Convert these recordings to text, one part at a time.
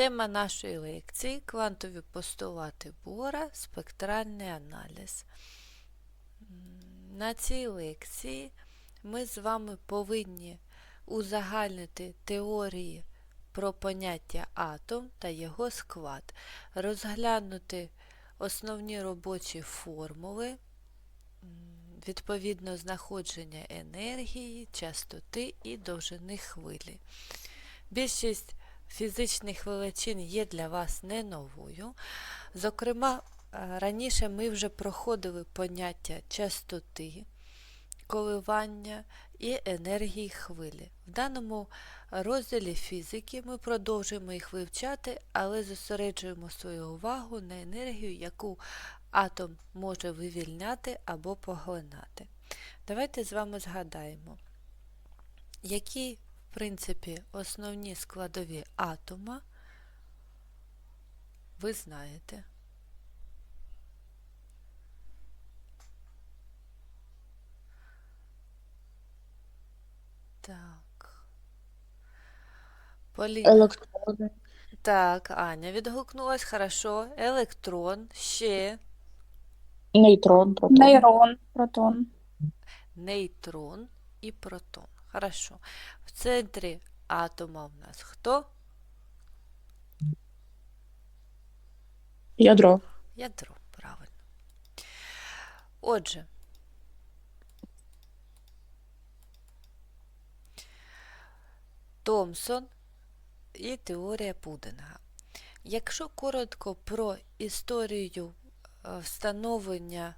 Тема нашої лекції квантові постулати Бора, спектральний аналіз. На цій лекції ми з вами повинні узагальнити теорії про поняття атом та його склад, розглянути основні робочі формули, відповідно знаходження енергії, частоти і довжини хвилі. Більшість фізичних величин є для вас не новою. Зокрема, е, раніше ми вже проходили поняття частоти, коливання і енергії хвилі. В даному розділі фізики ми продовжуємо їх вивчати, але зосереджуємо свою увагу на енергію, яку атом може вивільняти або поглинати. Давайте з вами згадаємо, які в принципі, основні складові атома ви знаєте. Так. Поліна. Електрони. Так, Аня відгукнулась. Хорошо. Електрон, ще Нейтрон, протон. Нейрон, протон. нейтрон і протон. Хорошо. В центрі атома в нас хто? Ядро. Ядро, правильно. Отже, Томсон і теорія Пудинга. Якщо коротко про історію е, встановлення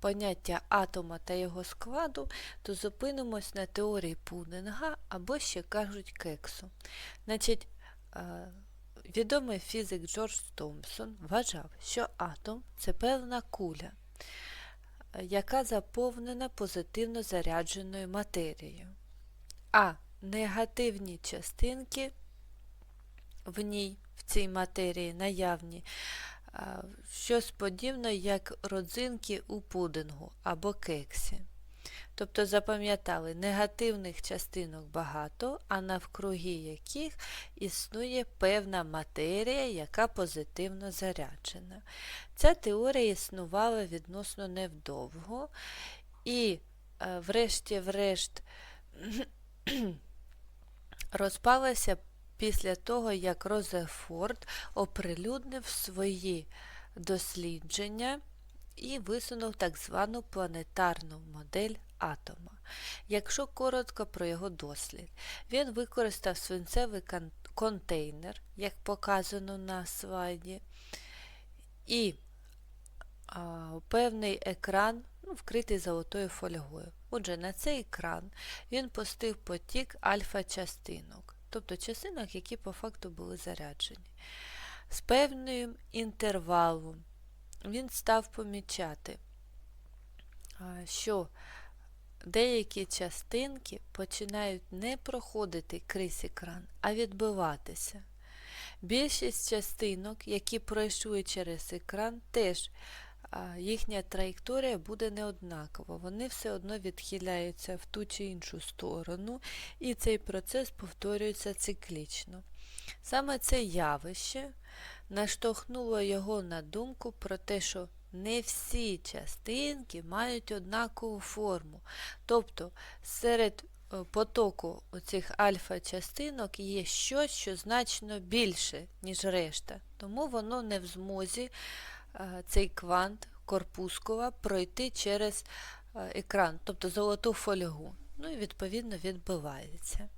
поняття атома та його складу, то зупинимось на теорії Пудинга або ще кажуть кексу. Значить, е, Відомий фізик Джордж Томпсон вважав, що атом це певна куля, е, яка заповнена позитивно зарядженою матерією, а негативні частинки в ній, в цій матерії наявні, е, щось подібне, як родзинки у пудингу або кексі. Тобто запам'ятали, негативних частинок багато, а навкруги яких існує певна матерія, яка позитивно заряджена. Ця теорія існувала відносно невдовго, і, е, врешті-врешт, розпалася після того, як Розефорд оприлюднив свої дослідження і висунув так звану планетарну модель атома. Якщо коротко про його дослід, він використав свинцевий кон- контейнер, як показано на слайді, і а, певний екран, ну, вкритий золотою фольгою. Отже, на цей екран він пустив потік альфа-частинок, тобто частинок, які по факту були заряджені. З певним інтервалом він став помічати, що деякі частинки починають не проходити крізь екран, а відбиватися. Більшість частинок, які пройшли через екран, теж їхня траєкторія буде неоднакова. Вони все одно відхиляються в ту чи іншу сторону, і цей процес повторюється циклічно. Саме це явище наштовхнуло його на думку про те, що не всі частинки мають однакову форму. Тобто серед е, потоку оцих альфа-частинок є щось, що значно більше, ніж решта. Тому воно не в змозі цей квант корпускова пройти через е, екран, тобто золоту фольгу. Ну і відповідно відбивається.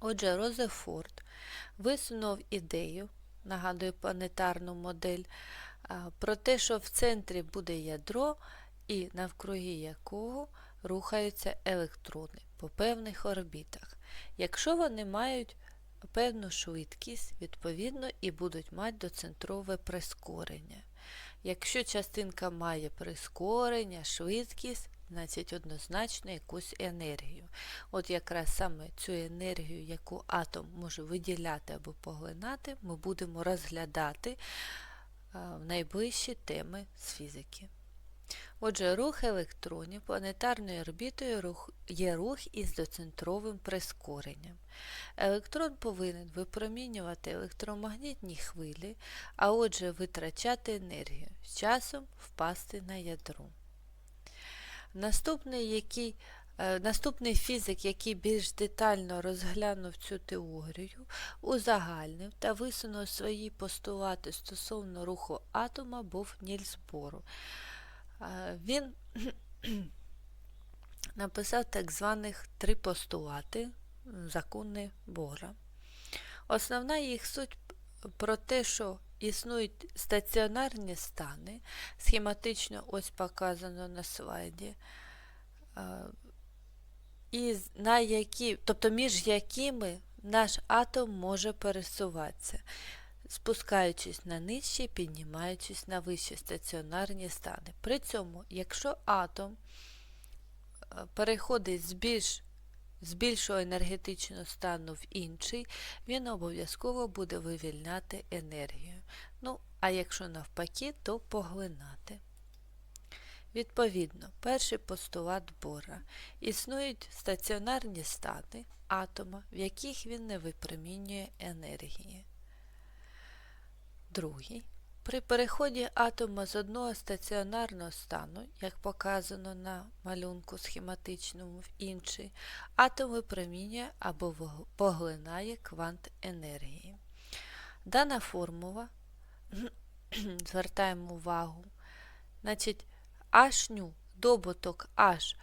Отже, Розефорд висунув ідею, нагадую планетарну модель, про те, що в центрі буде ядро, і навкруги якого рухаються електрони по певних орбітах. Якщо вони мають певну швидкість, відповідно, і будуть мати доцентрове прискорення. Якщо частинка має прискорення, швидкість, значить однозначно якусь енергію. От якраз саме цю енергію, яку атом може виділяти або поглинати, ми будемо розглядати в найближчі теми з фізики. Отже, рух електронів планетарною орбітою є рух із доцентровим прискоренням. Електрон повинен випромінювати електромагнітні хвилі, а отже витрачати енергію, з часом впасти на ядро. Наступний, який, е, наступний фізик, який більш детально розглянув цю теорію, узагальнив та висунув свої постулати стосовно руху атома, був Нільс Бору. Він написав так званих три постулати закони Бора. Основна їх суть про те, що існують стаціонарні стани, схематично ось показано на слайді, і на які, тобто між якими наш атом може пересуватися, спускаючись на нижчі, піднімаючись на вищі стаціонарні стани. При цьому, якщо атом е, переходить з більш з більшого енергетичного стану в інший, він обов'язково буде вивільняти енергію. Ну, а якщо навпаки, то поглинати. Відповідно, перший постулат Бора. Існують стаціонарні стани атома, в яких він не випромінює енергії. Другий. При переході атома з одного стаціонарного стану, як показано на малюнку схематичному в інший, атом випромінює або поглинає квант енергії. Дана формула, звертаємо увагу, значить, H, добуток H,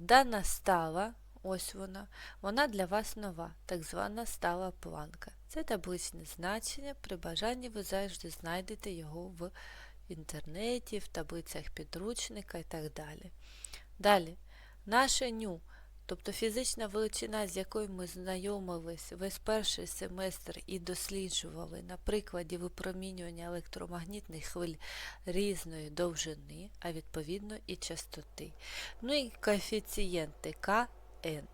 дана стала, ось вона, вона для вас нова, так звана стала планка. Це табличне значення, при бажанні ви завжди знайдете його в інтернеті, в таблицях підручника і так далі. Далі, наше ню, тобто фізична величина, з якою ми знайомились весь перший семестр і досліджували на прикладі випромінювання електромагнітних хвиль різної довжини, а відповідно і частоти. Ну і коефіцієнти КН,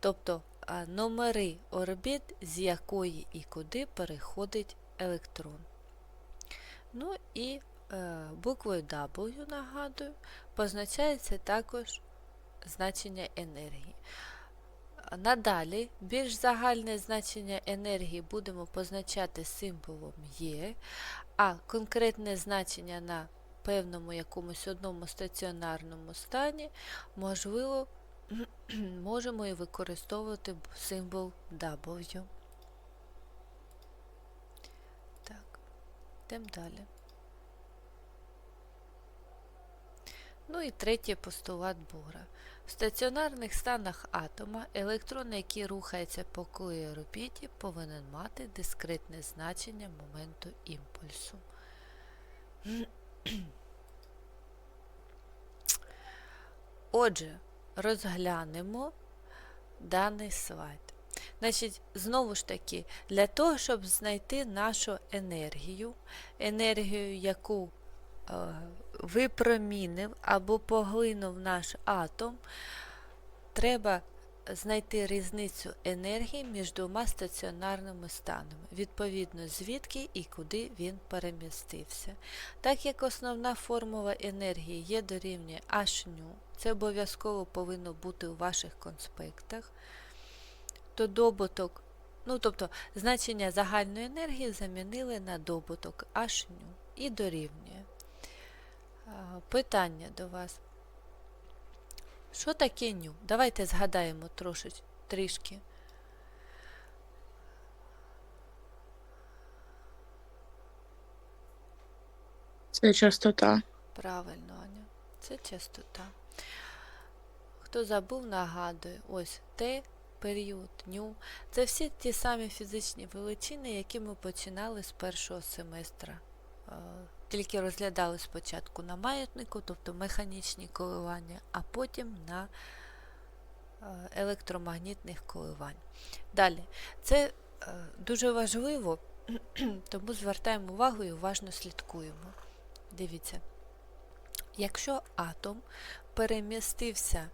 тобто номери орбіт, з якої і куди переходить електрон. Ну і е, буквою W, нагадую, позначається також значення енергії. Надалі більш загальне значення енергії будемо позначати символом Є, а конкретне значення на певному якомусь одному стаціонарному стані можливо можемо і використовувати символ W. Так, йдемо далі. Ну і третій постулат Бора. В стаціонарних станах атома електрон, який рухається по колії орбіті, повинен мати дискретне значення моменту імпульсу. Отже, розглянемо даний слайд. Значить, знову ж таки, для того, щоб знайти нашу енергію, енергію, яку е, випромінив або поглинув наш атом, треба знайти різницю енергії між двома стаціонарними станами, відповідно звідки і куди він перемістився. Так як основна формула енергії є дорівнює H це обов'язково повинно бути у ваших конспектах, то добуток, ну тобто значення загальної енергії замінили на добуток H і дорівнює. Питання до вас. Що таке ню? Давайте згадаємо трошечки, трішки. Це частота. Правильно, Аня. Це частота. Хто забув, нагадую, ось Т, період, ню. Це всі ті самі фізичні величини, які ми починали з першого семестра. Е, Тільки розглядали спочатку на маятнику, тобто механічні коливання, а потім на е, електромагнітних коливань. Далі, це е, дуже важливо, тому звертаємо увагу і уважно слідкуємо. Дивіться, якщо атом перемістився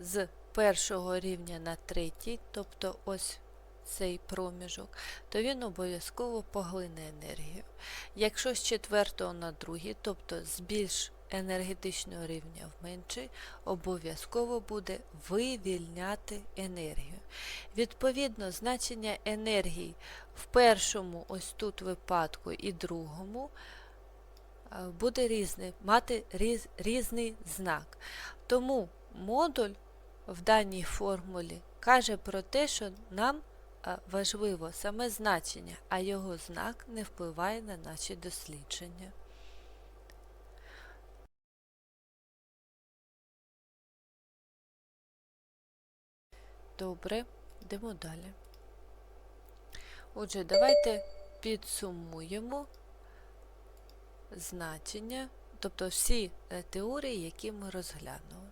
з першого рівня на третій, тобто ось цей проміжок, то він обов'язково поглине енергію. Якщо з четвертого на другий, тобто з більш енергетичного рівня в менший, обов'язково буде вивільняти енергію. Відповідно, значення енергії в першому, ось тут випадку, і другому е, буде різне, мати різ, різний знак. Тому модуль в даній формулі каже про те, що нам важливо саме значення, а його знак не впливає на наші дослідження. Добре, йдемо далі. Отже, давайте підсумуємо значення, тобто всі е, теорії, які ми розглянули.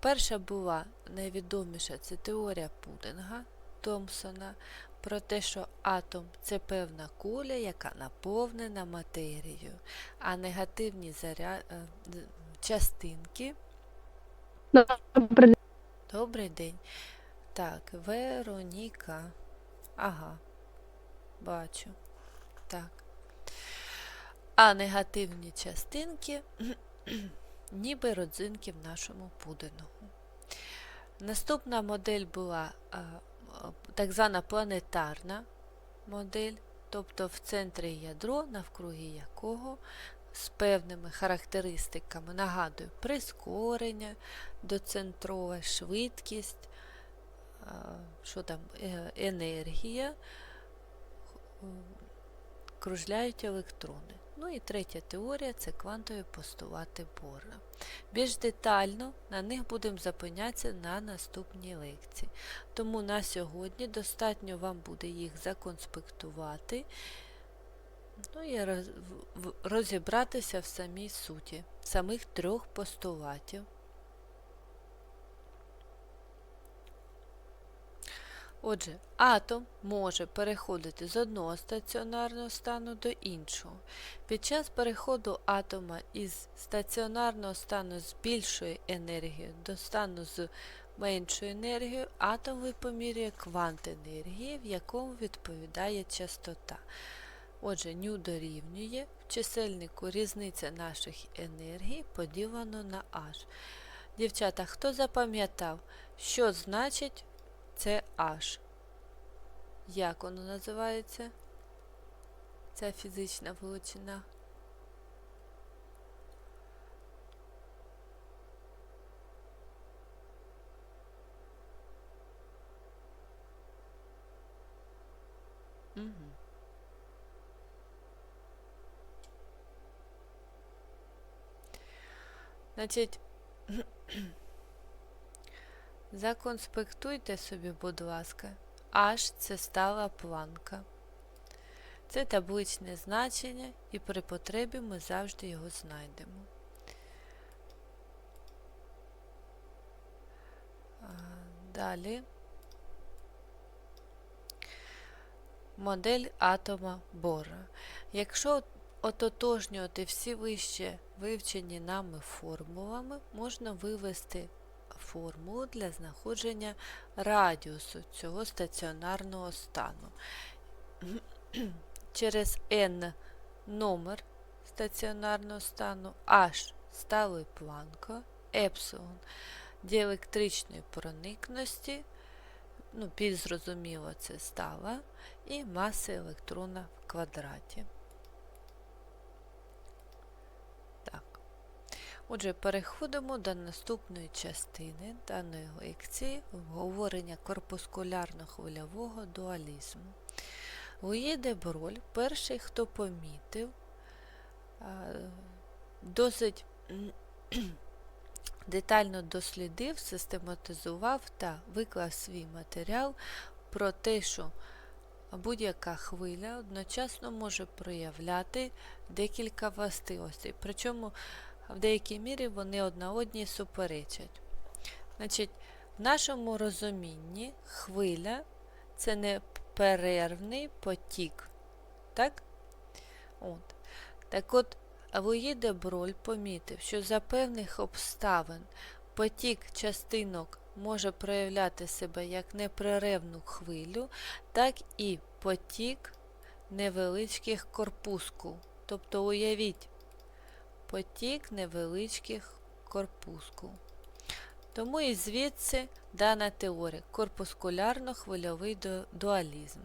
Перша була найвідоміша це теорія Пудинга Томпсона про те, що атом це певна куля, яка наповнена матерією, а негативні заря... е, частинки Добрий день. Так, Вероніка. Ага, бачу. Так. А негативні частинки ніби родзинки в нашому пудингу. Наступна модель була а, так звана планетарна модель, тобто в центрі ядро, навкруги якого з певними характеристиками, нагадую, прискорення, доцентрове, швидкість, що там, е, енергія, кружляють електрони. Ну і третя теорія це квантові постулати Бора. Більш детально на них будемо зупинятися на наступній лекції. Тому на сьогодні достатньо вам буде їх законспектувати ну, і розібратися в самій суті самих трьох постулатів. Отже, атом може переходити з одного стаціонарного стану до іншого. Під час переходу атома із стаціонарного стану з більшою енергією до стану з меншою енергією, атом випомірює квант енергії, в якому відповідає частота. Отже, ню дорівнює в чисельнику різниця наших енергій поділено на h. Дівчата, хто запам'ятав, що значить це H. Як воно називається? Ця фізична величина. Угу. Значить, Законспектуйте собі, будь ласка, H це стала планка. Це табличне значення, і при потребі ми завжди його знайдемо. Далі модель атома Бора. Якщо ототожнювати всі вище вивчені нами формулами, можна вивести формулу для знаходження радіусу цього стаціонарного стану. Через n номер стаціонарного стану, h сталий планка, епсилон діелектричної проникності, ну, більш зрозуміло, це стала, і маси електрона в квадраті. Так. Отже, переходимо до наступної частини даної лекції обговорення корпускулярно-хвильового дуалізму. Луї де Броль перший, хто помітив, досить детально дослідив, систематизував та виклав свій матеріал про те, що будь-яка хвиля одночасно може проявляти декілька властивостей. Причому в деякій мірі вони одна одній суперечать. Значить, в нашому розумінні хвиля це не перервний потік. Так? От. Так от, Луї де Броль помітив, що за певних обставин потік частинок може проявляти себе як непреревну хвилю, так і потік невеличких корпускул. Тобто уявіть, потік невеличких корпускул. Тому і звідси дана теорія корпускулярно-хвильовий дуалізм.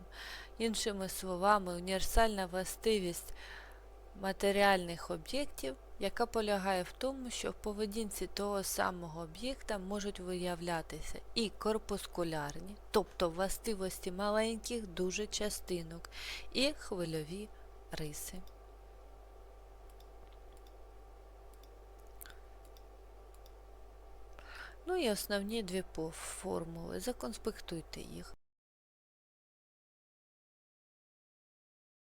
Іншими словами, універсальна властивість матеріальних об'єктів, яка полягає в тому, що в поведінці того самого об'єкта можуть виявлятися і корпускулярні, тобто властивості маленьких дуже частинок, і хвильові риси. Ну і основні дві формули. Законспектуйте їх.